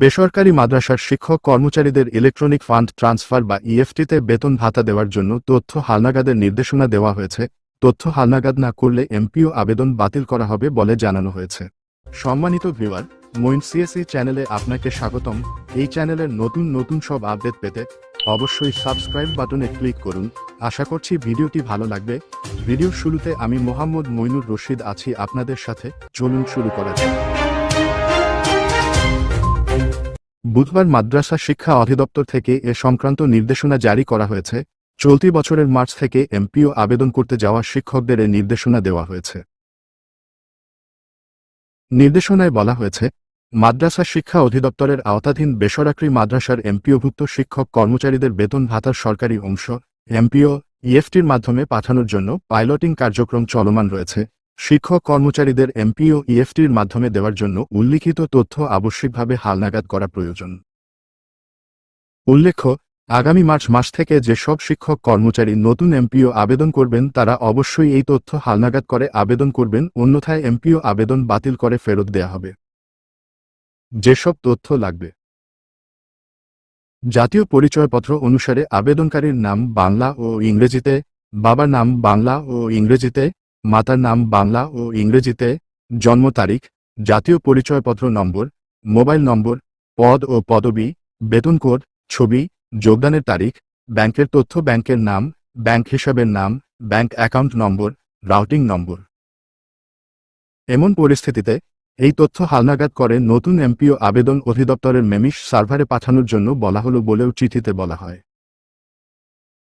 বেসরকারি মাদ্রাসার শিক্ষক কর্মচারীদের ইলেকট্রনিক ফান্ড ট্রান্সফার বা ইএফটিতে বেতন ভাতা দেওয়ার জন্য তথ্য হালনাগাদের নির্দেশনা দেওয়া হয়েছে। তথ্য হালনাগাদ না করলে এমপিও আবেদন বাতিল করা হবে বলে জানানো হয়েছে। সম্মানিত ভিউয়ার মইন সিএসই চ্যানেলে আপনাকে স্বাগতম। এই চ্যানেলের নতুন নতুন সব আপডেট পেতে অবশ্যই সাবস্ক্রাইব বাটনে ক্লিক করুন। আশা করছি ভিডিওটি ভালো লাগবে। ভিডিওর শুরুতে আমি মোহাম্মদ মইনুর রশিদ আছি আপনাদের সাথে। চলুন শুরু করা যাক। বুধবার মাদ্রাসা শিক্ষা অধিদপ্তর থেকে এ সংক্রান্ত নির্দেশনা জারি করা হয়েছে। চলতি বছরের মার্চ থেকে এমপিও আবেদন করতে যাওয়া শিক্ষকদের এ নির্দেশনা দেওয়া হয়েছে। নির্দেশনায় বলা হয়েছে, মাদ্রাসা শিক্ষা অধিদপ্তরের আওতাধীন বেসরকারি মাদ্রাসার এমপিওভুক্ত শিক্ষক কর্মচারীদের বেতন ভাতার সরকারি অংশ, এমপিও, ইএফটির মাধ্যমে পাঠানোর জন্য পাইলটিং কার্যক্রম চলমান রয়েছে। শিক্ষক কর্মচারীদের এমপিও ইএফটির মাধ্যমে দেওয়ার জন্য উল্লিখিত তথ্য আবশ্যিকভাবে হালনাগাদ করা প্রয়োজন। উল্লেখ্য, আগামী মার্চ মাস থেকে যেসব শিক্ষক কর্মচারী নতুন এমপিও আবেদন করবেন তারা অবশ্যই এই তথ্য হালনাগাদ করে আবেদন করবেন, অন্যথায় এমপিও আবেদন বাতিল করে ফেরত দেয়া হবে। যেসব তথ্য লাগবে। জাতীয় পরিচয়পত্র অনুসারে আবেদনকারীর নাম বাংলা ও ইংরেজিতে, বাবার নাম বাংলা ও ইংরেজিতে মাতার নাম বাংলা ও ইংরেজিতে জন্ম তারিখ, জাতীয় পরিচয়পত্র নম্বর, মোবাইল নম্বর, পদ ও পদবি, বেতন কোড, ছবি, যোগদানের তারিখ, ব্যাংকের তথ্য, ব্যাংকের নাম, ব্যাংক হিসাবের নাম, bank account number, routing number. এমন পরিস্থিতিতে এই তথ্য হালনাগাদ করে নতুন এমপিও আবেদন অধিদপ্তরের মেমিশ সার্ভারে পাঠানোর জন্য বলা হলো বলেও চিঠিতে বলা হয়।